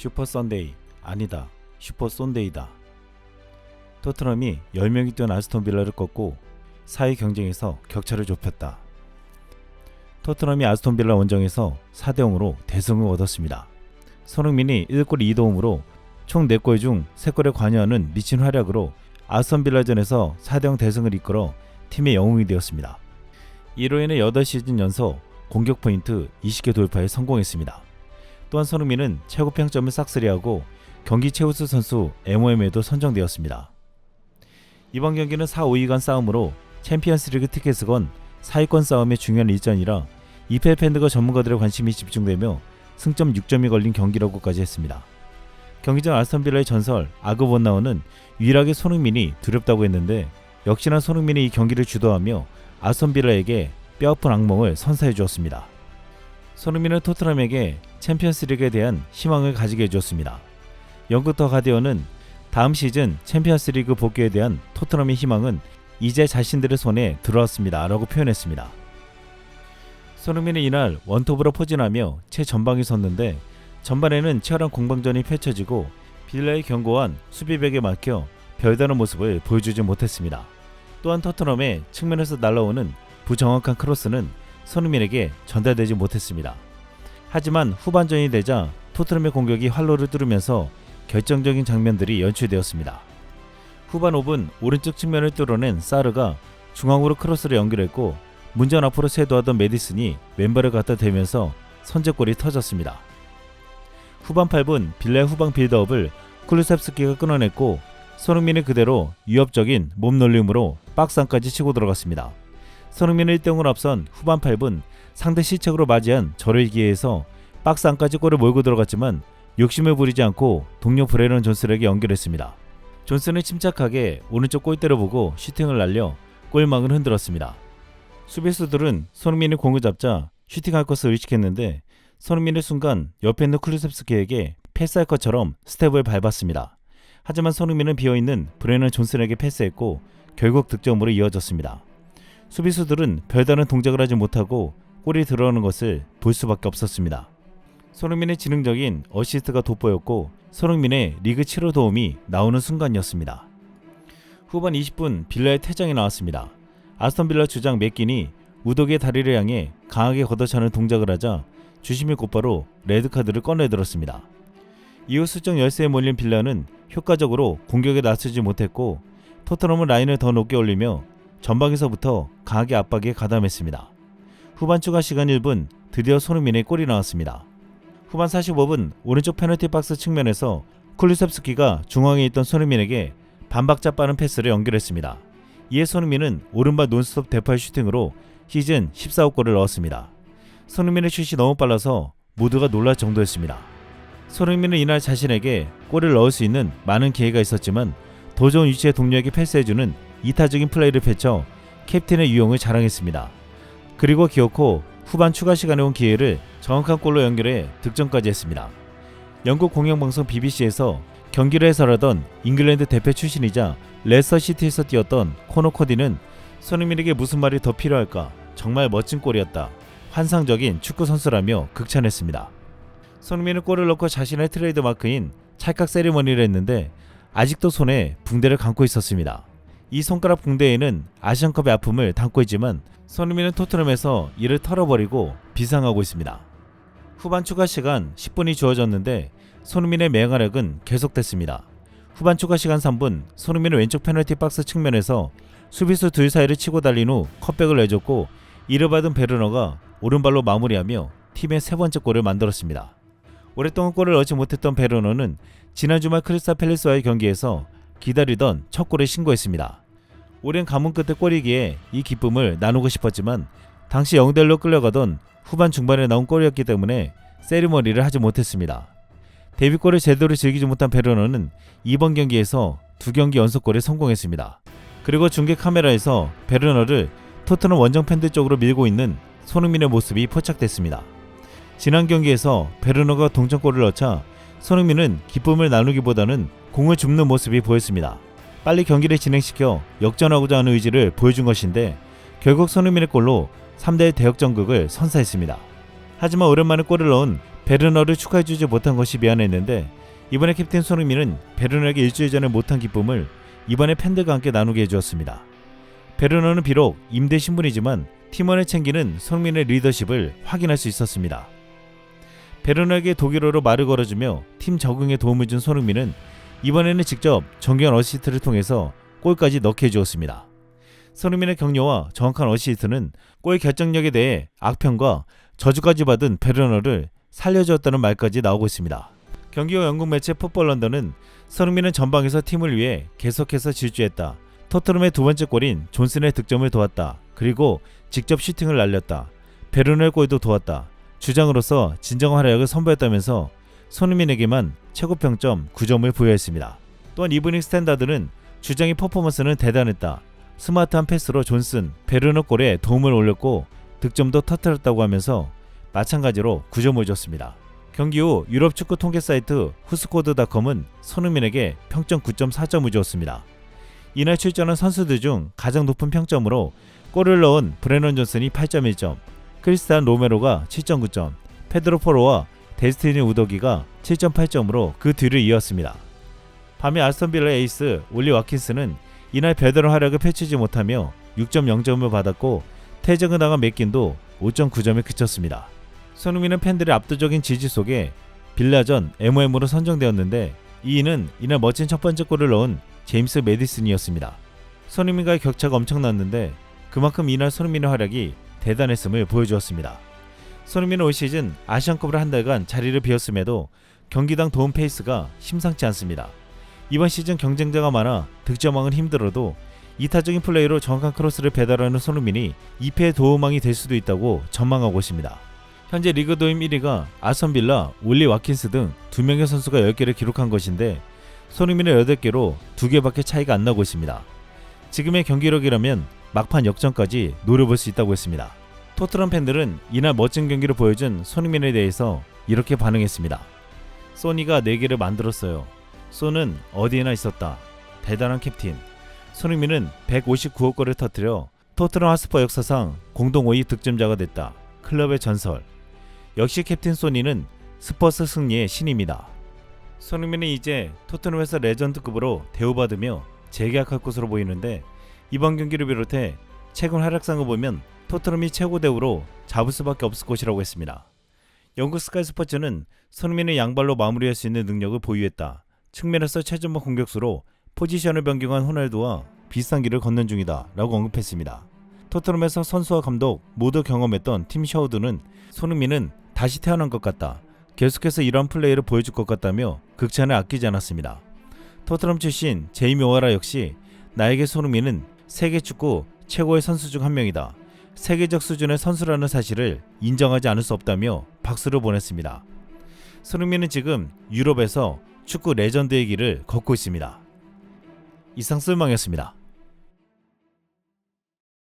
슈퍼 썬데이 아니다 슈퍼 쏜데이다. 토트넘이 10명이 뛰어난 아스톤 빌라를 꺾고 4위 경쟁에서 격차를 좁혔다. 토트넘이 아스톤 빌라 원정에서 4대 0으로 대승을 얻었습니다. 손흥민이 1골 2도움으로 총 4골 중 3골에 관여하는 미친 활약으로 아스톤 빌라전에서 4대 0 대승을 이끌어 팀의 영웅이 되었습니다. 이로 인해 8시즌 연속 공격 포인트 20개 돌파에 성공했습니다. 또한 손흥민은 최고 평점을 싹쓸이하고 경기 최우수 선수 MOM에도 선정되었습니다. 이번 경기는 4, 5위 간 싸움으로 챔피언스리그 티켓을 건 4위권 싸움의 중요한 일전이라 EPL 팬들과 전문가들의 관심이 집중되며 승점 6점이 걸린 경기라고까지 했습니다. 경기 전 아스톤 빌라의 전설 아그 본나우는 유일하게 손흥민이 두렵다고 했는데 역시나 손흥민이 이 경기를 주도하며 아스톤 빌라에게 뼈아픈 악몽을 선사해 주었습니다. 손흥민은 토트넘에게 챔피언스리그에 대한 희망을 가지게 해주었습니다. 더 가디언은 다음 시즌 챔피언스리그 복귀에 대한 토트넘의 희망은 이제 자신들의 손에 들어왔습니다. 라고 표현했습니다. 손흥민은 이날 원톱으로 포진하며 최전방에 섰는데 전반에는 치열한 공방전이 펼쳐지고 빌라의 견고한 수비벽에 막혀 별다른 모습을 보여주지 못했습니다. 또한 토트넘의 측면에서 날아오는 부정확한 크로스는 손흥민에게 전달되지 못했습니다. 하지만 후반전이 되자 토트넘의 공격이 활로를 뚫으면서 결정적인 장면들이 연출되었습니다. 후반 5분 오른쪽 측면을 뚫어낸 사르가 중앙으로 크로스를 연결했고 문전 앞으로 쇄도하던 메디슨이 왼발을 갖다 대면서 선제골이 터졌습니다. 후반 8분 빌라의 후방 빌드업을 쿨루셉스키가 끊어냈고 손흥민이 그대로 위협적인 몸놀림으로 박스 안까지 치고 들어갔습니다. 손흥민은 1등으로 앞선 후반 8분 상대 실책으로 맞이한 절의 기회에서 박스 안까지 골을 몰고 들어갔지만 욕심을 부리지 않고 동료 브레넌 존슨에게 연결했습니다. 존슨은 침착하게 오른쪽 골대를 보고 슈팅을 날려 골망을 흔들었습니다. 수비수들은 손흥민이 공을 잡자 슈팅할 것을 의식했는데 손흥민의 순간 옆에 있는 클루셉스키에게 패스할 것처럼 스텝을 밟았습니다. 하지만 손흥민은 비어있는 브레넌 존슨에게 패스했고 결국 득점으로 이어졌습니다. 수비수들은 별다른 동작을 하지 못하고 골이 들어오는 것을 볼 수밖에 없었습니다. 손흥민의 지능적인 어시스트가 돋보였고 손흥민의 리그 7호 도움이 나오는 순간이었습니다. 후반 20분 빌라의 퇴장이 나왔습니다. 아스톤 빌라 주장 맥긴이 우독의 다리를 향해 강하게 걷어차는 동작을 하자 주심이 곧바로 레드카드를 꺼내들었습니다. 이후 수적 열세에 몰린 빌라는 효과적으로 공격에 나서지 못했고 토트넘은 라인을 더 높게 올리며 전방에서부터 강하게 압박에 가담했습니다. 후반 추가 시간 1분 드디어 손흥민의 골이 나왔습니다. 후반 45분 오른쪽 페널티 박스 측면에서 쿨리셉스키가 중앙에 있던 손흥민에게 반박자 빠른 패스를 연결했습니다. 이에 손흥민은 오른발 논스톱 대팔 슈팅으로 시즌 14호 골을 넣었습니다. 손흥민의 슛이 너무 빨라서 모두가 놀랄 정도였습니다. 손흥민은 이날 자신에게 골을 넣을 수 있는 많은 기회가 있었지만 더 좋은 위치의 동료에게 패스해주는 이타적인 플레이를 펼쳐 캡틴의 유용을 자랑했습니다. 그리고 기어코 후반 추가 시간에 온 기회를 정확한 골로 연결해 득점까지 했습니다. 영국 공영방송 BBC에서 경기를 해설하던 잉글랜드 대표 출신이자 레스터 시티에서 뛰었던 코너 코디는 손흥민에게 무슨 말이 더 필요할까? 정말 멋진 골이었다. 환상적인 축구 선수라며 극찬했습니다. 손흥민은 골을 넣고 자신의 트레이드 마크인 찰칵 세리머니를 했는데 아직도 손에 붕대를 감고 있었습니다. 이 손가락 붕대에는 아시안컵의 아픔을 담고 있지만 손흥민은 토트넘에서 이를 털어버리고 비상하고 있습니다. 후반 추가 시간 10분이 주어졌는데 손흥민의 맹활약은 계속됐습니다. 후반 추가 시간 3분 손흥민은 왼쪽 페널티 박스 측면에서 수비수 둘 사이를 치고 달린 후 컷백을 내줬고 이를 받은 베르너가 오른발로 마무리하며 팀의 세 번째 골을 만들었습니다. 오랫동안 골을 넣지 못했던 베르너는 지난 주말 크리스타 팰리스와의 경기에서 기다리던 첫 골을 신고했습니다. 오랜 가문 끝에 골이기에 이 기쁨을 나누고 싶었지만 당시 0대1로 끌려가던 후반 중반에 나온 골이었기 때문에 세리머니를 하지 못했습니다. 데뷔골을 제대로 즐기지 못한 베르너는 이번 경기에서 두 경기 연속골에 성공했습니다. 그리고 중계 카메라에서 베르너를 토트넘 원정 팬들 쪽으로 밀고 있는 손흥민의 모습이 포착됐습니다. 지난 경기에서 베르너가 동점골을 넣자 손흥민은 기쁨을 나누기보다는 공을 줍는 모습이 보였습니다. 빨리 경기를 진행시켜 역전하고자 하는 의지를 보여준 것인데 결국 손흥민의 골로 3대1 대역전극을 선사했습니다. 하지만 오랜만에 골을 넣은 베르너를 축하해주지 못한 것이 미안했는데 이번에 캡틴 손흥민은 베르너에게 일주일 전에 못한 기쁨을 이번에 팬들과 함께 나누게 해주었습니다. 베르너는 비록 임대 신분이지만 팀원을 챙기는 손흥민의 리더십을 확인할 수 있었습니다. 베르너에게 독일어로 말을 걸어주며 팀 적응에 도움을 준 손흥민은 이번에는 직접 정교한 어시스트를 통해서 골까지 넣게 해주었습니다. 손흥민의 격려와 정확한 어시스트는 골 결정력에 대해 악평과 저주까지 받은 베르너를 살려주었다는 말까지 나오고 있습니다. 경기 후 영국 매체 풋볼 런던은 손흥민은 전방에서 팀을 위해 계속해서 질주했다. 토트넘의 두 번째 골인 존슨의 득점을 도왔다. 그리고 직접 슈팅을 날렸다. 베르너의 골도 도왔다. 주장으로서 진정한 활약을 선보였다면서 손흥민에게만 최고 평점 9점을 부여했습니다. 또한 이브닝 스탠다드는 주장의 퍼포먼스는 대단했다. 스마트한 패스로 존슨, 베르너 골에 도움을 올렸고 득점도 터뜨렸다고 하면서 마찬가지로 9점을 줬습니다. 경기 후 유럽 축구 통계 사이트 후스코드닷컴은 손흥민에게 평점 9.4점을 주었습니다. 이날 출전한 선수들 중 가장 높은 평점으로 골을 넣은 브레넌 존슨이 8.1점, 크리스탄 로메로가 7.9점, 페드로 포로와 데스티니 우더기가 7.8점으로 그 뒤를 이었습니다. 밤에 아스톤 빌라 에이스 올리 와킨스는 이날 별다른 활약을 펼치지 못하며 6.0점을 받았고 퇴장을 당한 맥긴도 5.9점에 그쳤습니다. 손흥민은 팬들의 압도적인 지지 속에 빌라전 MOM으로 선정되었는데 이인은 이날 멋진 첫 번째 골을 넣은 제임스 메디슨이었습니다. 손흥민과의 격차가 엄청났는데 그만큼 이날 손흥민의 활약이 대단했음을 보여주었습니다. 손흥민은 올 시즌 아시안컵을 한 달간 자리를 비웠음에도 경기당 도움 페이스가 심상치 않습니다. 이번 시즌 경쟁자가 많아 득점왕은 힘들어도 이타적인 플레이로 정확한 크로스를 배달하는 손흥민이 2패의 도움왕이 될 수도 있다고 전망하고 있습니다. 현재 리그 도임 1위가 아선빌라, 올리 와킨스 등 2명의 선수가 10개를 기록한 것인데 손흥민의 8개로 2개밖에 차이가 안 나고 있습니다. 지금의 경기력이라면 막판 역전까지 노려볼 수 있다고 했습니다. 토트넘 팬들은 이날 멋진 경기를 보여준 손흥민에 대해서 이렇게 반응했습니다. 소니가 4개를 만들었어요. 소는 어디에나 있었다. 대단한 캡틴. 손흥민은 159억 골을 터뜨려 토트넘 하스퍼 역사상 공동 5위 득점자가 됐다. 클럽의 전설. 역시 캡틴 소니는 스퍼스 승리의 신입니다. 손흥민은 이제 토트넘에서 레전드급으로 대우받으며 재계약할 것으로 보이는데 이번 경기를 비롯해 최근 활약상을 보면 토트넘이 최고 대우로 잡을 수밖에 없을 것이라고 했습니다. 영국 스카이 스포츠는 손흥민의 양발로 마무리할 수 있는 능력을 보유했다. 측면에서 최전방 공격수로 포지션을 변경한 호날두와 비슷한 길을 걷는 중이다 라고 언급했습니다. 토트넘에서 선수와 감독 모두 경험했던 팀 샤우드는 손흥민은 다시 태어난 것 같다. 계속해서 이러한 플레이를 보여줄 것 같다며 극찬을 아끼지 않았습니다. 토트넘 출신 제이미 오하라 역시 나에게 손흥민은 세계 축구 최고의 선수 중 한 명이다. 세계적 수준의 선수라는 사실을 인정하지 않을 수 없다며 박수를 보냈습니다. 손흥민은 지금 유럽에서 축구 레전드의 길을 걷고 있습니다. 이상 쓸망이었습니다.